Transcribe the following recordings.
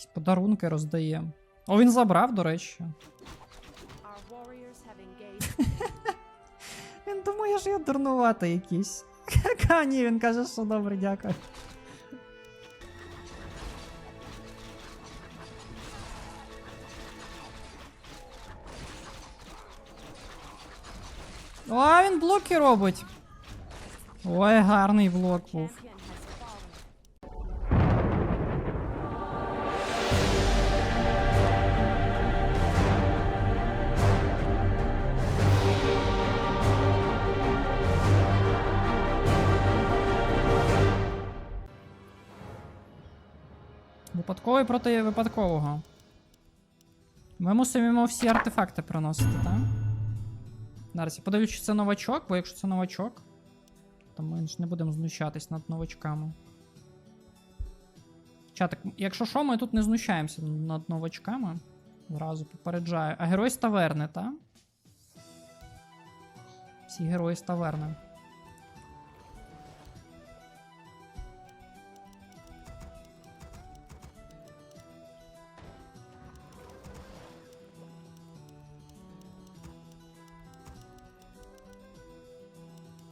Якісь подарунки роздає. О, він забрав, до речі. Він думає, що я дурнуватий якийсь. А ні, він каже, що добре, дякую. О, він блоки робить. Ой, гарний блок був. Випадковий проти випадкового. Ми мусимо всі артефакти приносити, так? Зараз я подивлюсь, чи це новачок, бо якщо це новачок, то ми ж не будемо знущатись над новачками. Чатик, якщо що, ми тут не знущаємося над новачками. Зразу попереджаю. А герой з таверни, так? Всі герої з таверни.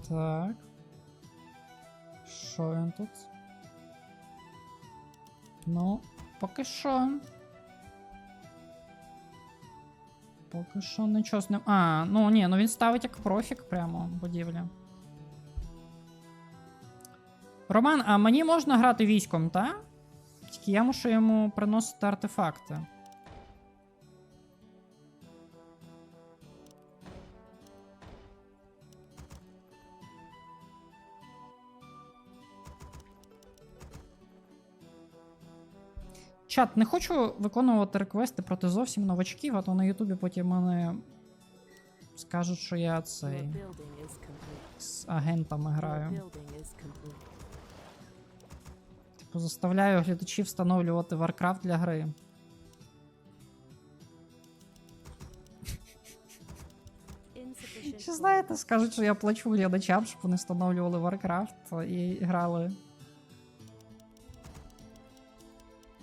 Так. Що він тут? Ну, поки що. Поки що нічого з ним. А, ну ні, ну він ставить як профік прямо будівлі. Роман, а мені можна грати військом, та? Тільки я мушу йому приносити артефакти. Чат, не хочу виконувати реквести проти зовсім новачків, а то на Ютубі потім мене скажуть, що я цей з агентами граю. Типу, заставляю глядачів встановлювати Warcraft для гри. Чи знаєте, скажуть, що я плачу глядачам, щоб вони встановлювали Warcraft і грали.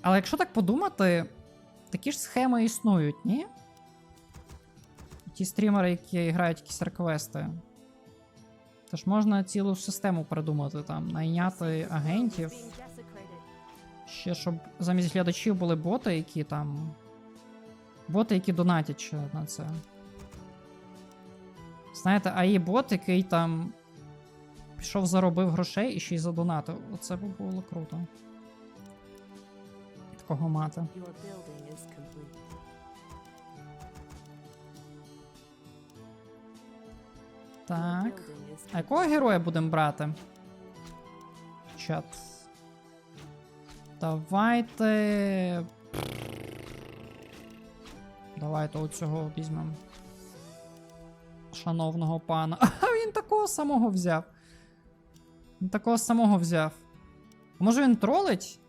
Але якщо так подумати, такі ж схеми існують, ні? Ті стрімери, які грають якісь реквести. Тож можна цілу систему придумати, там, найняти агентів. Ще щоб замість глядачів були боти, які там. Боти, які донатять на це. Знаєте, а є бот, який там пішов, заробив грошей і ще й задонатив. Оце б було круто. Такого мати. Так. А якого героя будемо брати? Чат. Давайте. Давайте оцього візьмемо. Шановного пана. А він такого самого взяв. Він такого самого взяв. Може він тролить?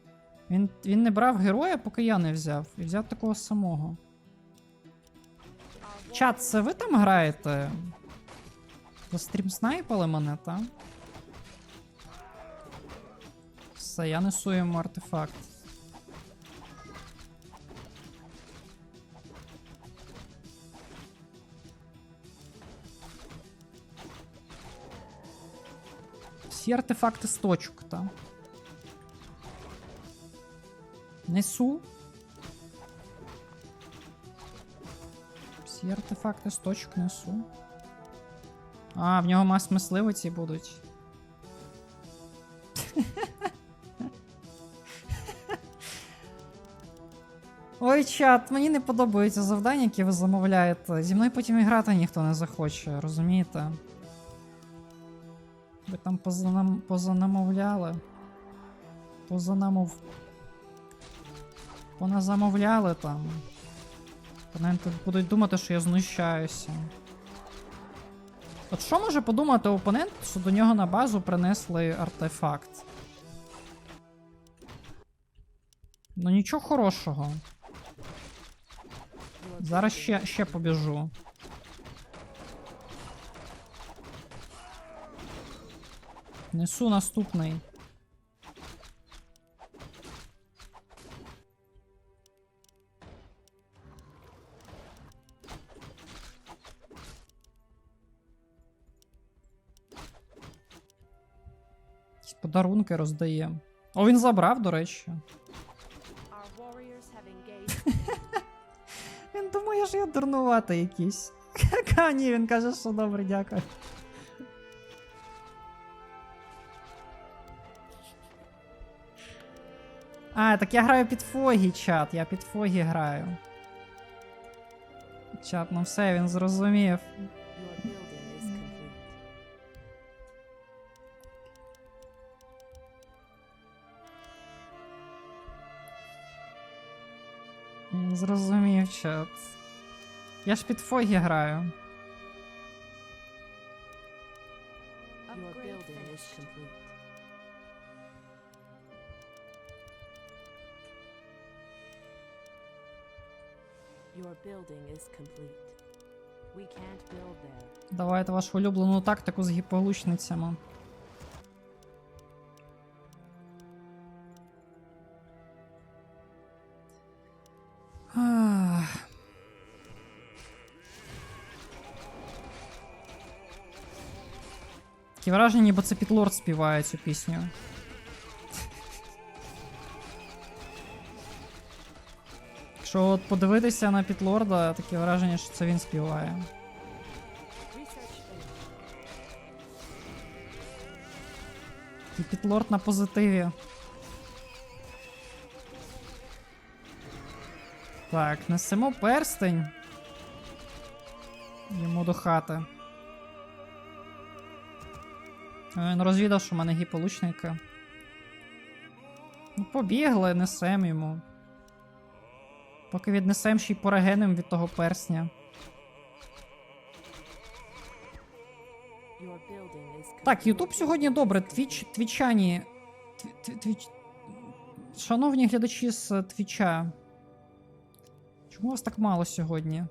Він, він не брав героя, поки я не взяв. І взяв такого самого. Чат, це ви там граєте? Ви стрім снайпали мене, та? Все, я несу йому артефакт. Всі артефакти з точок, та? Несу. Всі артефакти з точок несу. А, в нього мас мисливиці будуть. Ой, чат, мені не подобаються завдання, які ви замовляєте. Зі мною потім і грати ніхто не захоче, розумієте? Ви там позанам... позанамовляли. Позанамов. Поназамовляли там. Опоненти будуть думати, що я знущаюся. От що може подумати опонент, що до нього на базу принесли артефакт? Ну нічого хорошого. Зараз ще, ще побіжу. Несу наступний. Подарунки роздає. О, він забрав, до речі. Він думає, що я дурнуватий якийсь. А ні, він каже, що добре, дякую. А, так я граю під Фогі, чат, я під Фогі граю. Чат, ну все, він зрозумів. Я ж під Фогі граю. Давайте вашу улюблену тактику з гіполучницями. Таке враження, ніби це Підлорд співає цю пісню. Якщо от подивитися на Підлорда, таке враження, що це він співає. І Підлорд на позитиві. Так, несемо перстень. Йому до хати. Він розвідав, що в мене гіполучники. Ну, побігли, несем йому. Поки віднесем ще й порегенем від того персня. Так. Ютуб сьогодні добре. Твіч, твічані. Тві- тві- Твіч... Шановні глядачі з Твіча. Чому вас так мало сьогодні?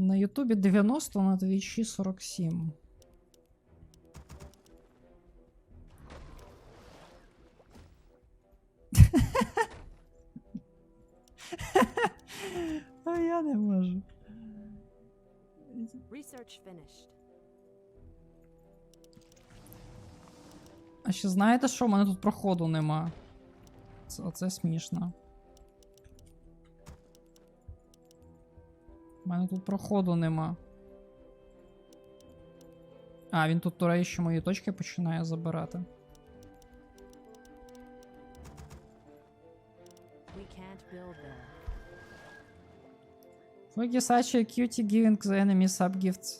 На Ютубі 90, на Твічі 47. А я не можу. Research finished. А ще знаєте що? У мене тут проходу нема. Це, оце смішно. У мене тут проходу нема. А, він тут, до речі, мої точки починає забирати. Look, you're such a cutie giving the enemy subgifts.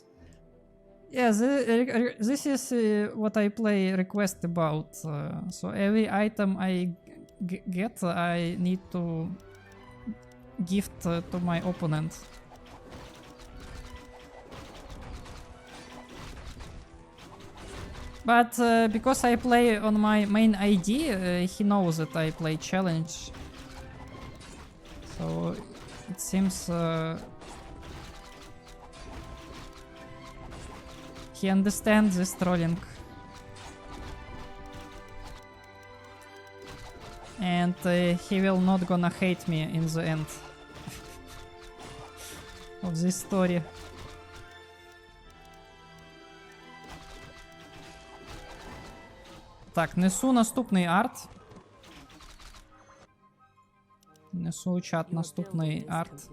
Yeah, the, uh, this is uh, what I play request about. Uh, so every item I get, I need to gift uh, to my opponent. But uh, because I play on my main ID, uh, he knows that I play challenge. So it seems uh, he understands this trolling. And uh, he will not gonna hate me in the end of this story. Так, несу наступний арт. Несу чат наступний арт.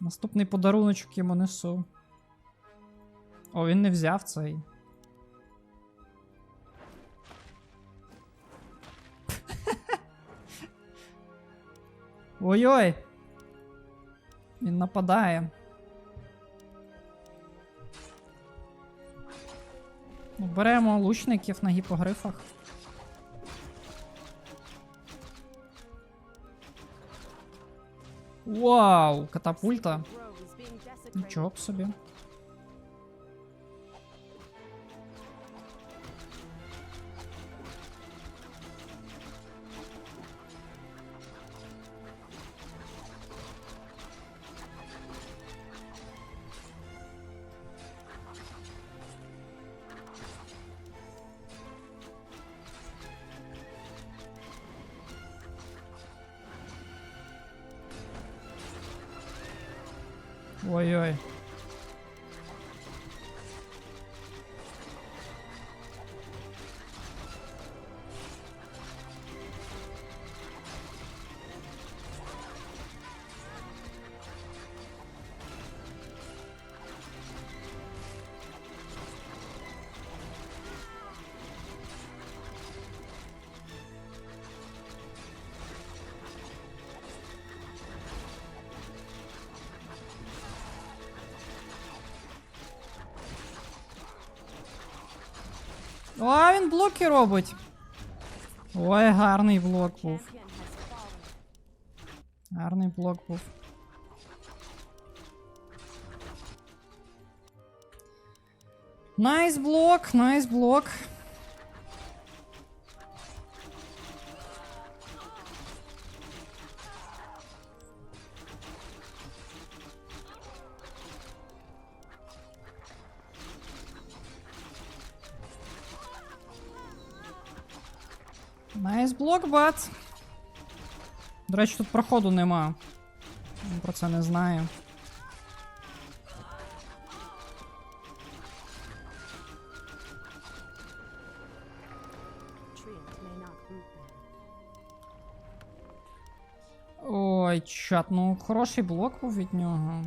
Наступний подаруночок йому несу. О, він не взяв цей. Ой-ой! Він нападає. Беремо лучників на гіпогрифах. Вау! Катапульта. Нічого собі. Ой-ой. Блоки робить. Ой, гарний блок був. Гарний блок був. Найс блок, найс блок. Найс блок, бат. До речі, тут проходу нема. Про це не there. Ой, чат, ну хороший блок був від нього.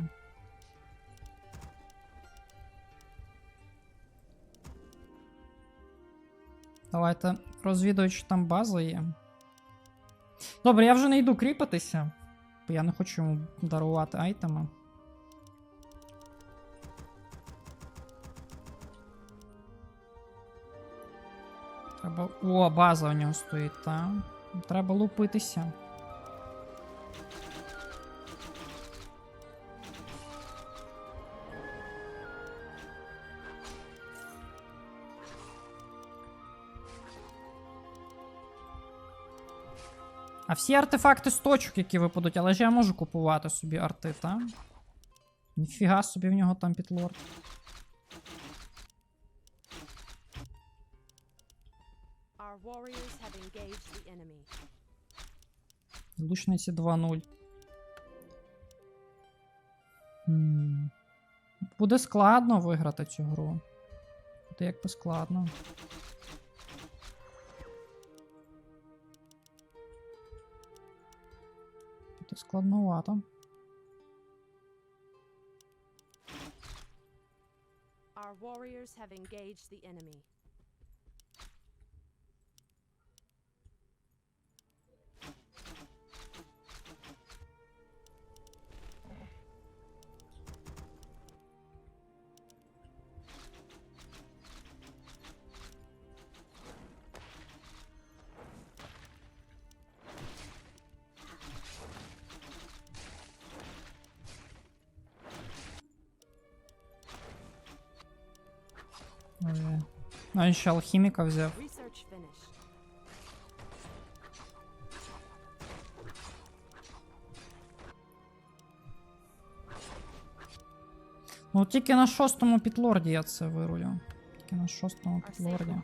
Давайте розвідую, чи там база є. Добре, я вже не йду кріпатися, бо я не хочу йому дарувати айтеми. Треба. О, база у нього стоїть, так. Треба лупитися. Всі артефакти з точок, які випадуть, але ж я можу купувати собі арти, та? Ніфіга собі в нього там enemy. Лучниці 2-0. Буде складно виграти цю гру. Буде якби складно. складновато. Our warriors have engaged the enemy. Ой. Ну, він ще алхіміка взяв. Research finished. Ну тільки на шостому підлорді я це вирулю. Тільки на шостому Our підлорді.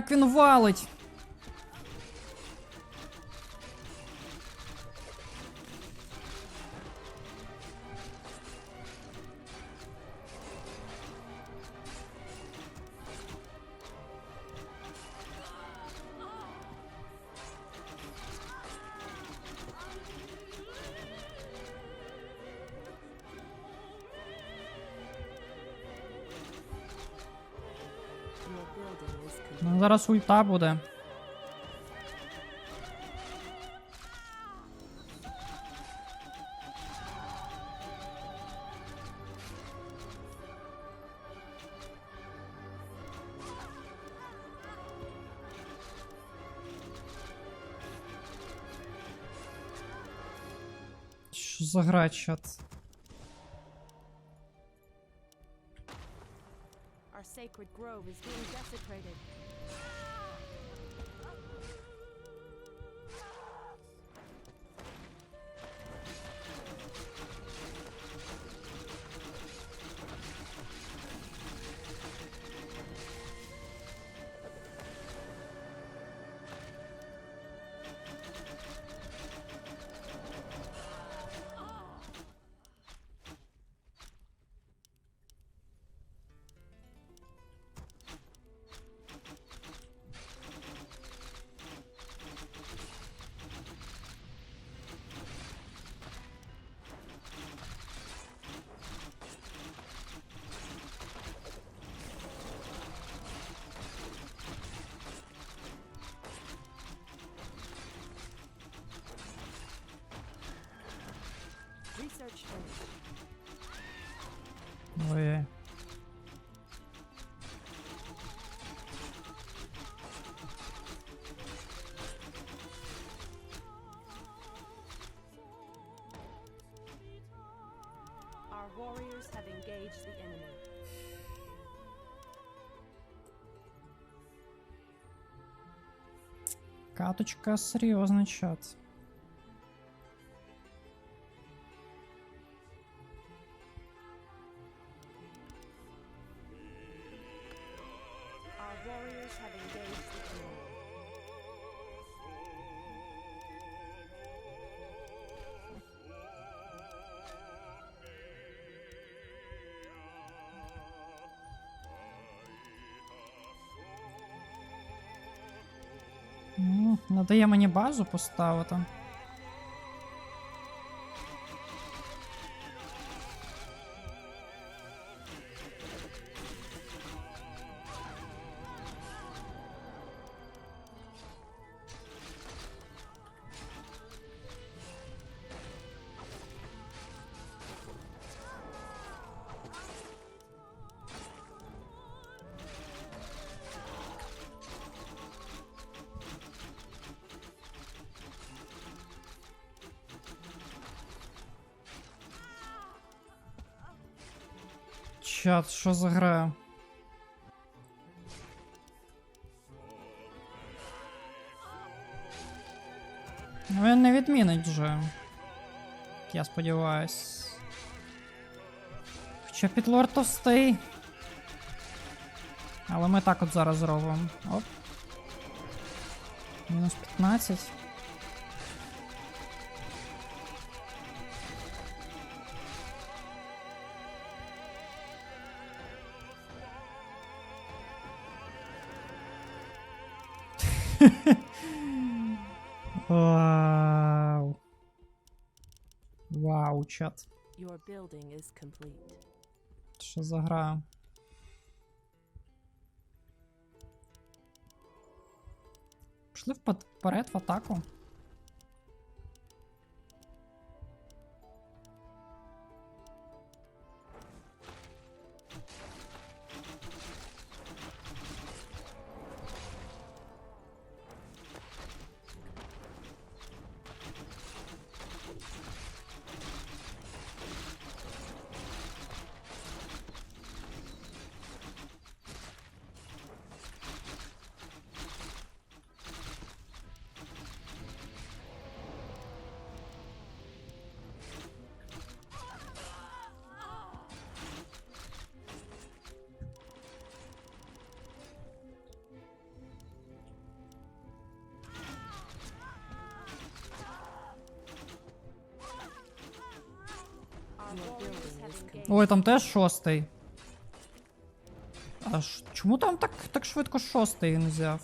Як він валить? Зараз ульта буде. Що за гра, чат? sacred grove is being desecrated. Ой. Our warriors have engaged the enemy. Каточка серйозний чат. Дає мені базу поставити. Чат, що за гра? Ну, Він не відмінить вже. Я сподіваюсь. Хоча підлорд товстий. Але ми так от зараз зробимо. Оп. Мінус 15. Вау. Вау, чат. Що за гра? Пішли вперед в атаку. Ой, там теж шостий. А ж, чому там так, так швидко шостий він взяв?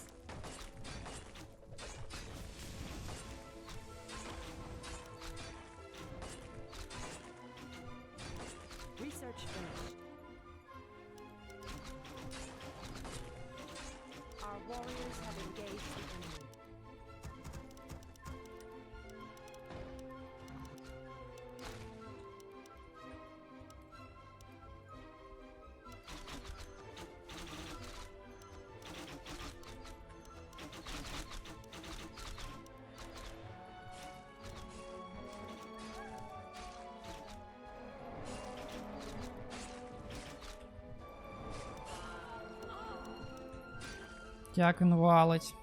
Як він валить.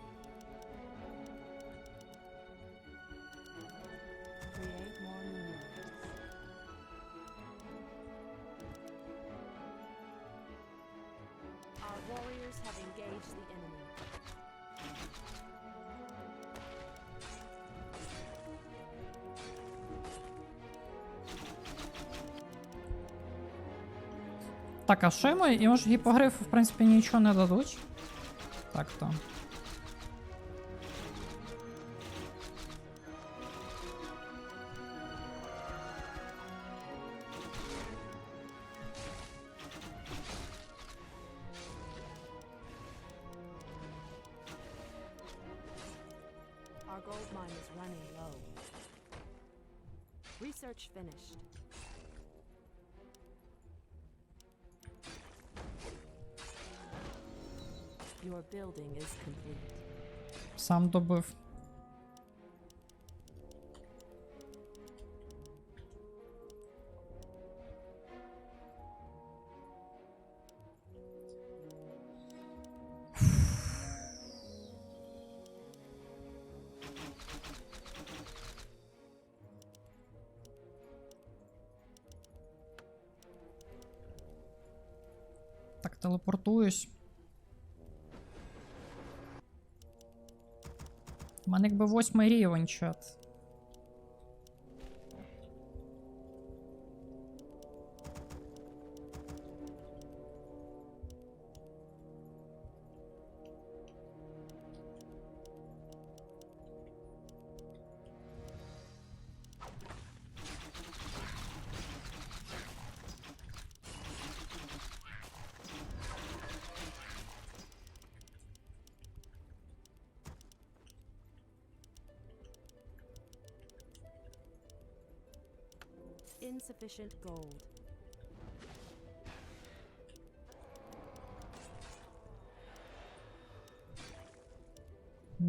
Так, а що йому? Йому ж гіпогрифи, в принципі, нічого не дадуть. Так то. Сам добив. Телепортуюсь. Мене якби восьмий рівень чат. Insufficient gold.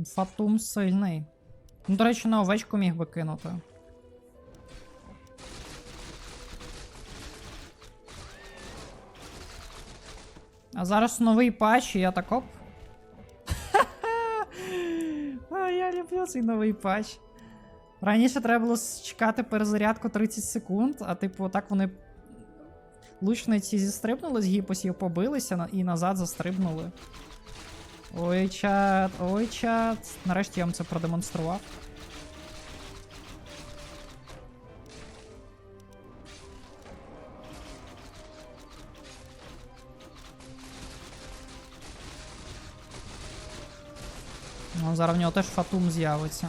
Фатум сильний. Ну, до речі, на овечку міг би кинути. А зараз новий патч, і я так оп. А, я люблю цей новий патч. Раніше треба було чекати перезарядку 30 секунд, а типу, так вони лучниці зістрибнули з гіпосів, побилися і назад застрибнули. Ой, чат, ой, чат. Нарешті я вам це продемонстрував. Ну, зараз в нього теж фатум з'явиться.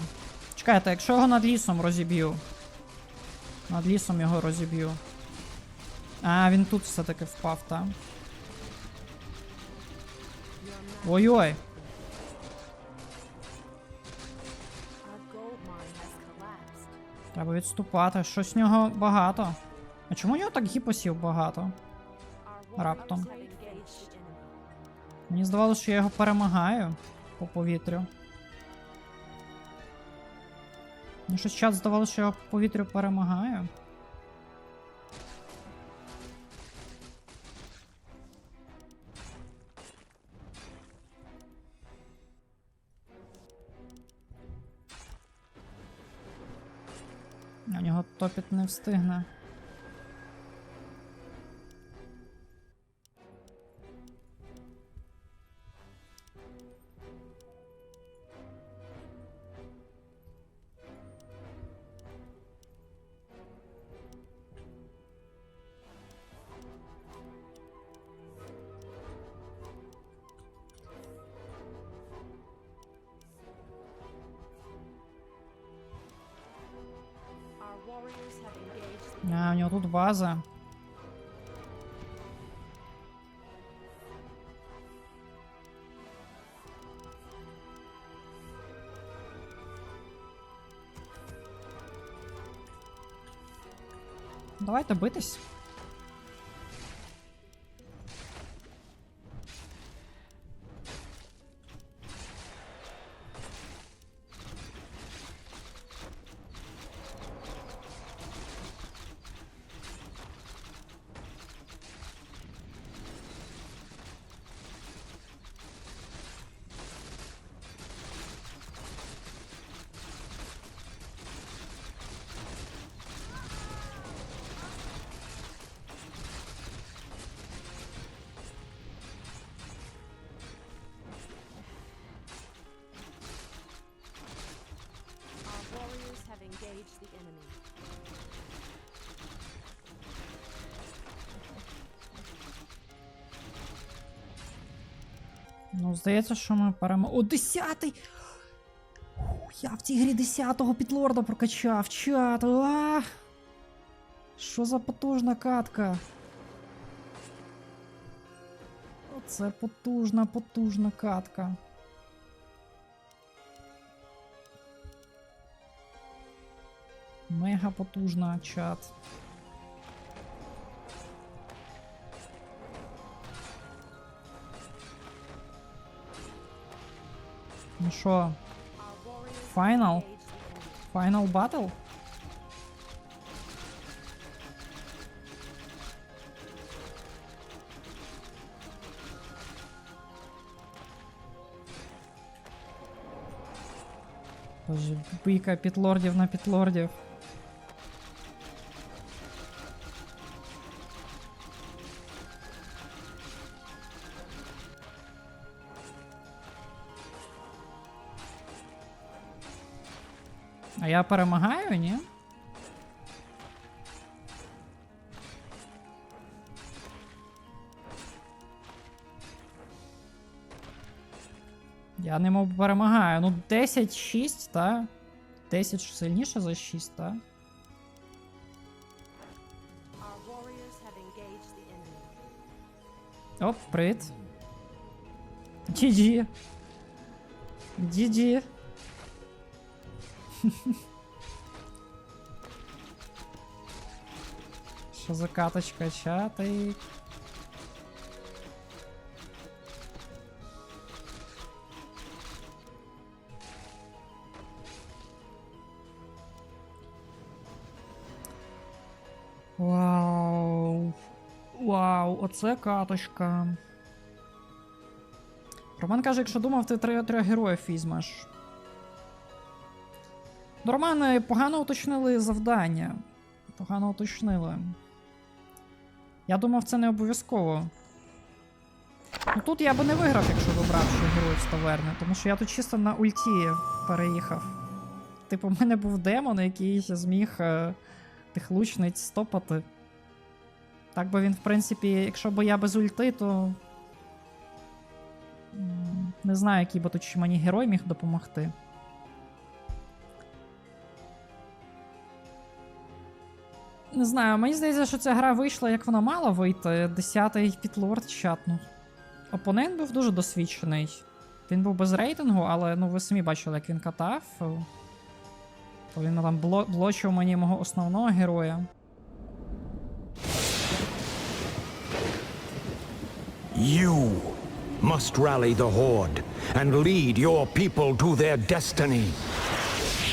Чекайте, якщо його над лісом розіб'ю. Над лісом його розіб'ю. А, він тут все-таки впав, так. Ой-ой. Треба відступати. Щось в нього багато. А чому у нього так гіпосів багато? Раптом. Мені здавалося, що я його перемагаю по повітрю. Мені щось час здавалося, що я повітрю перемагаю. У нього топіт не встигне. У нього тут база. Давайте битись. Engage the enemy. Ну, здається, що ми перемо. О, десятий! Я в цій грі 10-го підлорда прокачав, чат. Що за потужна катка? Оце потужна, потужна катка. Потужна чат. Ну що, Our warriors Final? engage the enemy. Final Battle? Боже, бійка підлордів на підлордів. Я перемагаю, ні? Я не мов перемагаю. Ну, 10-6, та? 10 сильніше за 6, та? Оп, привіт. GG. GG. Що за каточка, чатик? Вау. Вау, оце каточка. Роман каже, якщо думав, ти три героїв візьмеш. Ну, погано уточнили завдання. Погано уточнили. Я думав, це не обов'язково. Ну тут я би не виграв, якщо вибрав ще героїв з таверни, тому що я тут чисто на ульті переїхав. Типу, в мене був демон, який зміг е, тих лучниць стопати. Так би він, в принципі, якщо б я без ульти, то. Не знаю, який би тут мені герой міг допомогти. Не знаю, мені здається, що ця гра вийшла, як вона мала вийти. Десятий підлорд чатнув. Опонент був дуже досвідчений. Він був без рейтингу, але ну ви самі бачили, як він катав. То він там бло- блочив мені мого основного героя. You must rally the Horde and lead your people to their destiny.